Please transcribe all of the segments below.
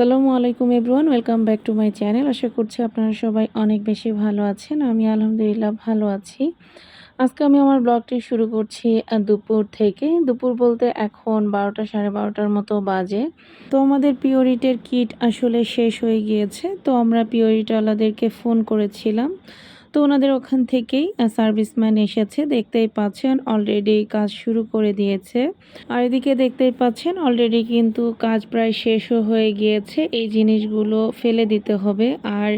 আসসালামু আলাইকুম everyone, welcome back to my channel. আশা করছি আপনারা সবাই অনেক বেশি ভালো আছেন। আমি আলহামদুলিল্লাহ ভালো আছি। আজকে আমি আমার ব্লগটি শুরু করছি দুপুর থেকে। দুপুর বলতে এখন বারোটা, সাড়ে বারোটার মতো বাজে। তো আমাদের পিওরিটের কিট আসলে শেষ হয়ে গিয়েছে। তো আমরা পিওরিটওয়ালাদেরকে ফোন করেছিলাম। তো ওনাদের ওখান থেকেই সার্ভিসম্যান এসেছে। দেখতেই পাচ্ছেন অলরেডি কাজ শুরু করে দিয়েছে। আর এদিকে দেখতেই পাচ্ছেন অলরেডি কিন্তু কাজ প্রায় শেষও হয়ে গিয়েছে। এই জিনিসগুলো ফেলে দিতে হবে। আর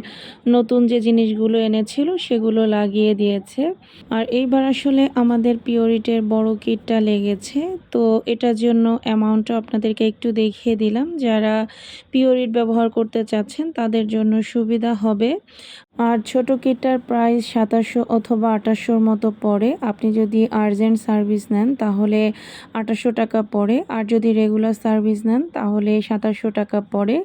নতুন যে জিনিসগুলো এনেছিল, সেগুলো লাগিয়ে দিয়েছে। আর এইবার আসলে আমাদের পিওরিটের বড় কিটটা লেগেছে। তো এটার জন্য অ্যামাউন্টটা আপনাদেরকে একটু দেখিয়ে দিলাম। যারা পিওরিট ব্যবহার করতে চাচ্ছেন, তাদের জন্য সুবিধা হবে। আর ছোট কিটটার প্রাইস সাতাশশো অথবা আঠাশশোর মতো পড়ে। আপনি যদি আর্জেন্ট সার্ভিস নেন, তাহলে আঠাশশো টাকা পড়ে। আর যদি রেগুলার সার্ভিস নেন, তাহলে সাতাশশো টাকা পড়ে।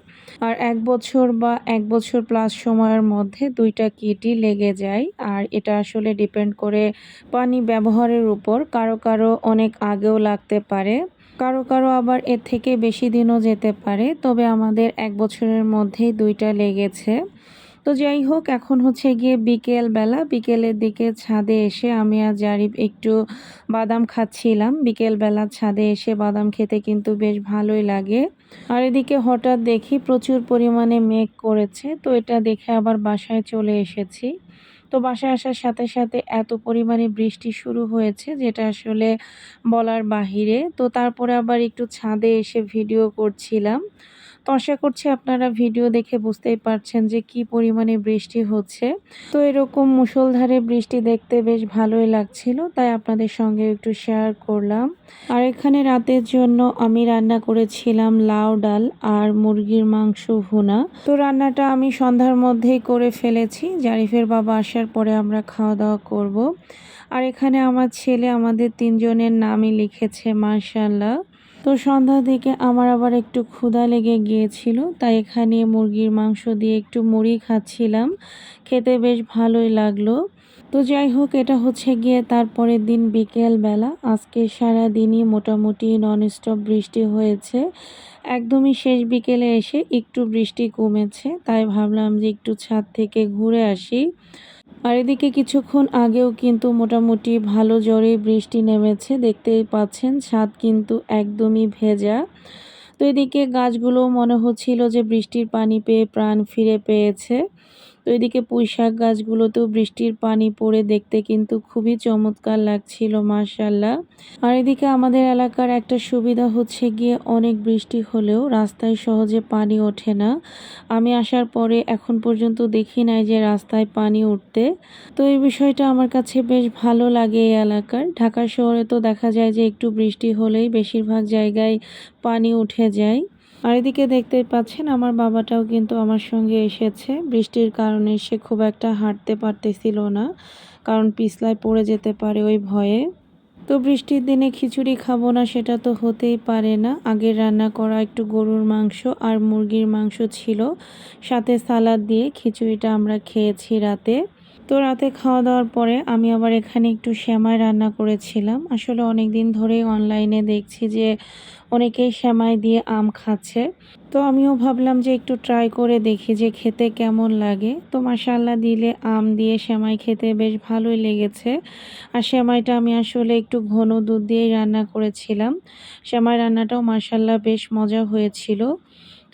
আর এক বছর বা এক বছর প্লাস সময়ের মধ্যে দুইটা কিটই লেগে যায়। আর এটা আসলে ডিপেন্ড করে পানি ব্যবহারের উপর। কারও কারও অনেক আগেও লাগতে পারে, কারও কারও আবার এর থেকে বেশি দিনও যেতে পারে। তবে আমাদের এক বছরের মধ্যেই দুইটা লেগেছে। তো যাই হোক, এখন হচ্ছে গিয়ে বিকেল বেলা বিকেলের দিকে ছাদে এসে আমি আর জারিফ একটু বাদাম খাচ্ছিলাম। বিকেল বেলা ছাদে এসে বাদাম খেতে কিন্তু বেশ ভালোই লাগে। আর এদিকে হঠাৎ দেখি প্রচুর পরিমাণে মেঘ করেছে, তো এটা দেখে আবার বাসায় চলে এসেছি। তো বাসায় আসার সাথে সাথে এত পরিমাণে বৃষ্টি শুরু হয়েছে, যেটা আসলে বলার বাহিরে। তো তারপরে আবার একটু ছাদে এসে ভিডিও করছিলাম। তো আশা করছি আপনারা ভিডিও দেখে বুঝতেই পারছেন যে কি পরিমাণে বৃষ্টি হচ্ছে। তো এরকম মুষলধারে বৃষ্টি দেখতে বেশ ভালোই লাগছিল, তাই আপনাদের সঙ্গে একটু শেয়ার করলাম। আর এখানে রাতের জন্য আমি রান্না করেছিলাম লাউ ডাল আর মুরগির মাংস ভুনা। তো রান্নাটা আমি সন্ধ্যার মধ্যেই করে ফেলেছি, জারিফের বাবা আসার পরে আমরা খাওয়া দাওয়া করব। আর এখানে আমার ছেলে আমাদের তিনজনের নামই লিখেছে মার্শাল্লাহ তো সন্ধ্যার দিকে আমার আবার একটু ক্ষুধা লেগে গিয়েছিল, তাই এখানে মুরগির মাংস দিয়ে একটু মুড়ি খাচ্ছিলাম। খেতে বেশ ভালোই লাগল। তো যাই হোক, এটা হচ্ছে গিয়ে তারপরের দিন বিকেল বেলা আজকে সারা দিনই মোটামুটি ননস্টপ বৃষ্টি হয়েছে। একদমই শেষ বিকেলে এসে একটু বৃষ্টি কমেছে, তাই ভাবলাম যে একটু ছাদ থেকে ঘুরে আসি। আর এদিকে কিছুক্ষণ আগেও কিন্তু মোটামুটি ভালো জোরে বৃষ্টি নেমেছে, দেখতেই পাচ্ছেন ছাদ কিন্তু একদমই ভেজা। তো এদিকে গাছগুলো মনে হচ্ছিল যে বৃষ্টির পানি পেয়ে প্রাণ ফিরে পেয়েছে। তো এদিকে পুঁইশাক গাছগুলোতেও বৃষ্টির পানি পড়ে দেখতে কিন্তু খুবই চমৎকার লাগছিল মার্শাল্লাহ আর এদিকে আমাদের এলাকার একটা সুবিধা হচ্ছে গিয়ে অনেক বৃষ্টি হলেও রাস্তায় সহজে পানি ওঠে না। আমি আসার পরে এখন পর্যন্ত দেখি নাই যে রাস্তায় পানি উঠতে। তো এই বিষয়টা আমার কাছে বেশ ভালো লাগে এই এলাকার। ঢাকা শহরে তো দেখা যায় যে একটু বৃষ্টি হলেই বেশিরভাগ জায়গায় পানি উঠে যায়। আর এদিকে দেখতেই পাচ্ছেন, আমার বাবাটাও কিন্তু আমার সঙ্গে এসেছে। বৃষ্টির কারণে সে খুব একটা হাঁটতে পারতেছিল না, কারণ পিছলায় পড়ে যেতে পারে ওই ভয়ে। তো বৃষ্টির দিনে খিচুড়ি খাব না সেটা তো হতেই পারে না। আগের রান্না করা একটু গরুর মাংস আর মুরগির মাংস ছিল, সাথে সালাদ দিয়ে খিচুড়িটা আমরা খেয়েছি রাতে। তো রাতে খাওয়া দাওয়ার পরে আমি আবার এখানে একটু শ্যামাই রান্না করেছিলাম। আসলে অনেক দিন ধরেই অনলাইনে দেখছি যে অনেকেই শ্যামাই দিয়ে আম খাচ্ছে। তো আমিও ভাবলাম যে একটু ট্রাই করে দেখি যে খেতে কেমন লাগে। তো মাসাল্লা দিলে আম দিয়ে শ্যামাই খেতে বেশ ভালোই লেগেছে। আর শ্যামাইটা আমি আসলে একটু ঘন দুধ দিয়েই রান্না করেছিলাম। শ্যামাই রান্নাটাও মাসাল্লা বেশ মজা হয়েছিল।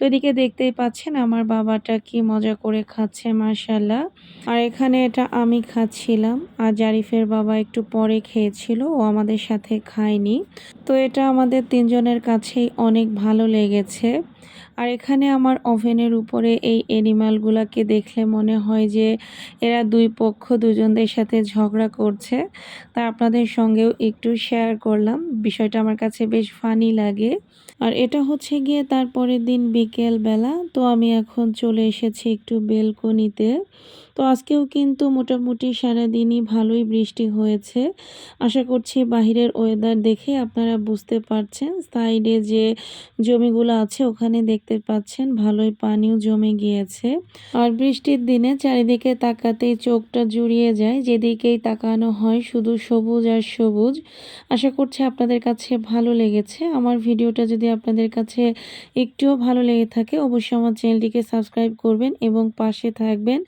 এদিকে দেখতেই পাচ্ছেন আমার বাবাটা কি মজা করে খাচ্ছে মার্শাল্লাহ আর এখানে এটা আমি খাচ্ছিলাম, আর জারিফের বাবা একটু পরে খেয়েছিল, ও আমাদের সাথে খায়নি। তো এটা আমাদের তিনজনের কাছেই অনেক ভালো লেগেছে। আর এখানে আমার ওভেনের উপরে এই অ্যানিমালগুলোকে দেখলে মনে হয় যে এরা দুই পক্ষ, দুজনদের সাথে ঝগড়া করছে। তা আপনাদের সঙ্গেও একটু শেয়ার করলাম। বিষয়টা আমার কাছে বেশ ফানি লাগে। আর এটা হচ্ছে গিয়ে তারপরের দিন বিকেলবেলা। তো আমি এখন চলে এসেছি একটু বেলকনিতে। তো আজকেও কিন্তু মোটামুটি সারাদিনই ভালোই বৃষ্টি হয়েছে। আশা করছি বাহিরের ওয়েদার দেখে আপনারা বুঝতে পারছেন। সাইডে যে জমিগুলো আছে, ওখানে দেখতে পাচ্ছেন ভালোই পানিও জমে গিয়েছে। আর বৃষ্টির দিনে চারিদিকে তাকাতেই চোখটা জুড়িয়ে যায়। যেদিকেই তাকানো হয় শুধু সবুজ আর সবুজ। আশা করছি আপনাদের কাছে ভালো লেগেছে। আমার ভিডিওটা যদি আপনাদের কাছে একটুও ভালো লেগে থাকে, অবশ্যই আমার চ্যানেলটিকে সাবস্ক্রাইব করবেন এবং পাশে থাকবেন।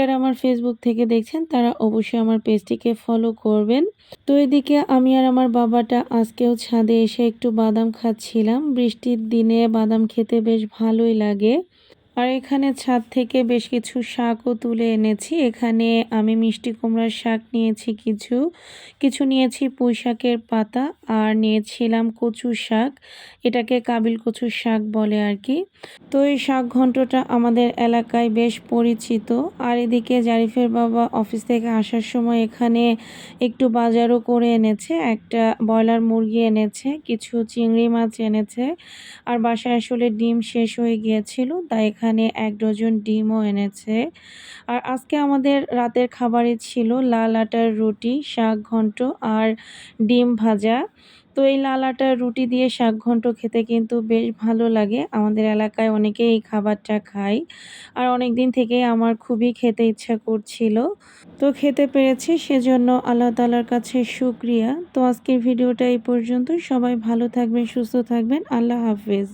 যারা আমার ফেসবুক থেকে দেখছেন, তারা অবশ্যই আমার পেজটিকে ফলো করবেন। তো এদিকে আমি আর আমার বাবাটা আজকেও ছাদে এসে একটু বাদাম খাচ্ছিলাম। বৃষ্টির দিনে বাদাম খেতে বেশ ভালোই লাগে। আর এখানে ছাদ থেকে বেশ কিছু শাকও তুলে এনেছি। এখানে আমি মিষ্টি কুমড়ার শাক নিয়েছি কিছু কিছু নিয়েছি পুঁই শাকের পাতা আর নিয়েছিলাম কচু শাক, এটাকে কাবিল কচু শাক বলে আর কি। তো এই শাক ঘন্টটা আমাদের এলাকায় বেশ পরিচিত। আর এদিকে জারিফের বাবা অফিস থেকে আসার সময় এখানে একটু বাজারও করে এনেছে, একটা ব্রয়লার মুরগি এনেছে, কিছু চিংড়ি মাছ এনেছে। আর বাসায় আসলে ডিম শেষ হয়ে গিয়েছিল, তাই এখানে এক ডজন ডিমও এনেছে। আর আজকে আমাদের রাতের খাবারে ছিল লাল আটার রুটি, শাক ঘন্ট আর ডিম ভাজা। তো এই লাল আটার রুটি দিয়ে শাক ঘন্ট খেতে কিন্তু বেশ ভালো লাগে। আমাদের এলাকায় অনেকেই এই খাবারটা খায়। আর অনেক দিন থেকেই আমার খুবই খেতে ইচ্ছা করছিল। তো খেতে পেরেছি, সেজন্য আল্লাহ তালার কাছে শুক্রিয়া। তো আজকের ভিডিওটা এই পর্যন্ত সবাই ভালো থাকবেন, সুস্থ থাকবেন। আল্লাহ হাফেজ।